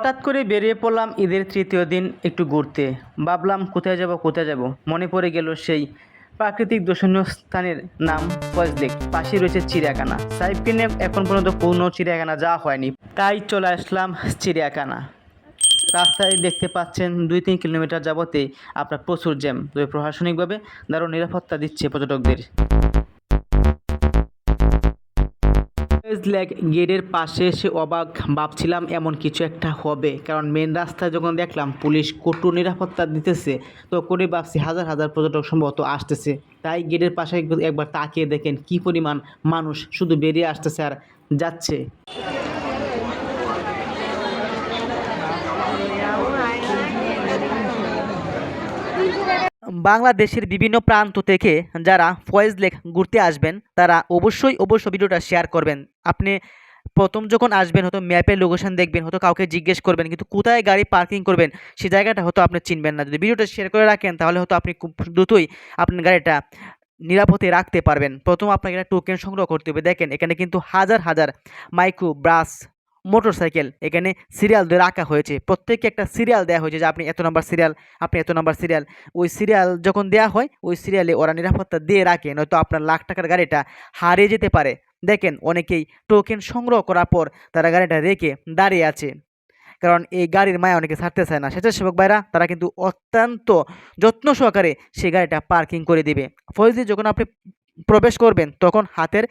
হঠাৎ করে বেরিয়ে পড়লাম ঈদের তৃতীয় দিন একটু ঘুরতে। ভাবলাম, কোথায় যাব কোথায় যাব? মনে পড়ে গেল সেই প্রাকৃতিক দর্শনীয় স্থানের নাম লেক পাশে রয়েছে চিড়িয়াখানা। সাহেবকে এখন পর্যন্ত কোনো চিড়িয়াখানা যাওয়া হয়নি। তাই চলে আসলাম চিড়িয়াখানা। রাস্তায় দেখতে পাচ্ছেন দুই তিন কিলোমিটার যাবতে আপনার প্রচুর জ্যাম। তবে প্রশাসনিকভাবে দারুণ নিরাপত্তা দিচ্ছে পর্যটকদের। লেক গেটের পাশে এসে অবাক ভাবছিলাম, এমন কিছু একটা হবে। কারণ মেন রাস্তায় যখন দেখলাম পুলিশ কটু নিরাপত্তা দিতেছে তো করে ভাবছি হাজার হাজার পর্যটক সম্ভবত আসতেছে। তাই গেটের পাশে একবার তাকিয়ে দেখেন কি পরিমাণ মানুষ শুধু বেরিয়ে আসতেছে আর যাচ্ছে। বাংলাদেশের বিভিন্ন প্রান্ত থেকে যারা ফয়েজ লেক ঘুরতে আসবেন, তারা অবশ্যই অবশ্যই ভিডিওটা শেয়ার করবেন। আপনি প্রথম যখন আসবেন, হয়তো ম্যাপের লোকেশন দেখবেন, হয়তো কাউকে জিজ্ঞেস করবেন, কিন্তু কোথায় গাড়ি পার্কিং করবেন, সে জায়গাটা হয়তো আপনি চিনবেন না। যদি ভিডিওটা শেয়ার করে রাখেন, তাহলে হয়তো আপনি খুব দ্রুতই আপনার গাড়িটা নিরাপদে রাখতে পারবেন। প্রথম আপনাকে একটা টোকেন সংগ্রহ করতে হবে। দেখেন, এখানে কিন্তু হাজার হাজার মাইক্রো ব্রাস মোটরসাইকেল। এখানে সিরিয়াল দিয়ে রাখা হয়েছে। প্রত্যেককে একটা সিরিয়াল দেওয়া হয়েছে যে আপনি এত নম্বর সিরিয়াল আপনি এত নম্বর সিরিয়াল ওই সিরিয়াল যখন দেওয়া হয়, ওই সিরিয়ালে ওরা নিরাপত্তা দিয়ে রাখে, নয়তো আপনার লাখ টাকার গাড়িটা হারিয়ে যেতে পারে। দেখেন, অনেকেই টোকেন সংগ্রহ করার পর তারা গাড়িটা রেখে দাঁড়িয়ে আছে। কারণ এই গাড়ির মায়া অনেকে ছাড়তে চায় না। স্বেচ্ছাসেবক ভাইরা, তারা কিন্তু অত্যন্ত যত্ন সহকারে সেই গাড়িটা পার্কিং করে দিবে। ফজলি যখন আপনি প্রবেশ করবেন, তখন হাতের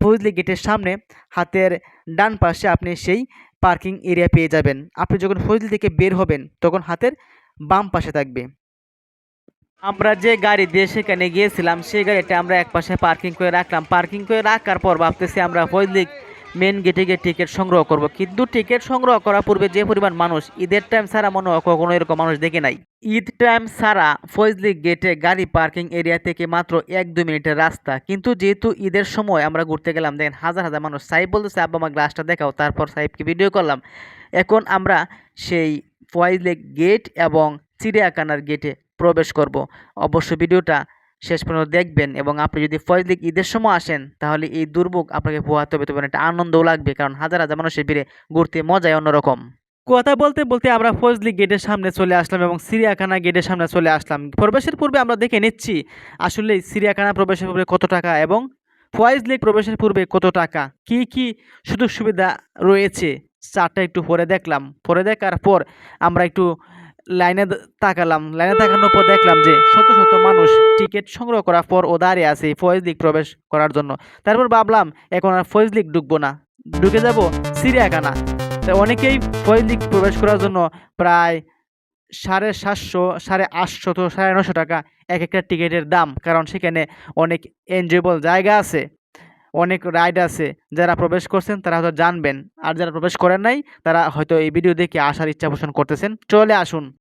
ফজলি গেটের সামনে হাতের ডান পাশে আপনি সেই পার্কিং এরিয়া পেয়ে যাবেন। আপনি যখন ফজলি থেকে বের হবেন, তখন হাতের বাম পাশে থাকবে। আমরা যে গাড়ি দিয়ে সেখানে গিয়েছিলাম, সেই গাড়িটা আমরা এক পাশে পার্কিং করে রাখলাম। পার্কিং করে রাখার পর ভাবতেছি আমরা ফজলি মেন গেটে গিয়ে টিকিট সংগ্রহ করব। কিন্তু টিকিট সংগ্রহ করার পূর্বে যে পরিমাণ মানুষ, ঈদের টাইম ছাড়া মনে হয় কখনো এরকম মানুষ দেখে নাই। ঈদ টাইম ছাড়া ফজলি গেটে গাড়ি পার্কিং এরিয়া থেকে মাত্র এক দুই মিনিটের রাস্তা। কিন্তু যেহেতু ঈদের সময় আমরা ঘুরতে গেলাম, দেখেন হাজার হাজার মানুষ। সাহেব বলতেছে, আব্বা আমার গ্লাসটা দেখাও। তারপর সাহেবকে ভিডিও করলাম। এখন আমরা সেই ফয়েজ গেট এবং চিড়িয়াখানার গেটে প্রবেশ করব। অবশ্য ভিডিওটা শেষ পর্যন্ত দেখবেন এবং আপনি যদি ফজলিক ঈদের সময় আসেন, তাহলে এই দুর্ভোগ আপনাকে পোহাতে হবে। তবে একটা আনন্দও লাগবে, কারণ হাজার হাজার মানুষের ভিড়ে ঘুরতে মজাই অন্যরকম। কথা বলতে বলতে আমরা ফজলি গেটের সামনে চলে আসলাম এবং সিরিয়াখানা গেটের সামনে চলে আসলাম। প্রবেশের পূর্বে আমরা দেখে নিচ্ছি, আসলে সিরিয়াখানা প্রবেশের পূর্বে কত টাকা এবং ফয়েজ প্রবেশের পূর্বে কত টাকা? কি কি সুযোগ সুবিধা রয়েছে? চারটা একটু পরে দেখলাম। পরে দেখার পর আমরা একটু লাইনে তাকালাম। লাইনে তাকানোর পর দেখলাম যে শত শত মানুষ টিকিট সংগ্রহ করার পর ও দাঁড়িয়ে আছে ফয়েজ লিগ প্রবেশ করার জন্য। তারপর ভাবলাম, এখন আর ফয়েজ লিগ ঢুকবো না। ঢুকে যাব সিরিয়াখানা। তো অনেকেই ফয়েজ লিগ প্রবেশ করার জন্য প্রায় সাড়ে সাতশো, সাড়ে আটশো তো সাড়ে নশো টাকা এক একটা টিকিটের দাম। কারণ সেখানে অনেক এনজয়েবল জায়গা আছে। অনেক রাইড আছে যারা প্রবেশ করছেন তারা হয়তো জানবেন। আর যারা প্রবেশ করেন নাই, তারা হয়তো এই ভিডিও দেখে আসার ইচ্ছা পোষণ করতেছেন। চলে আসুন।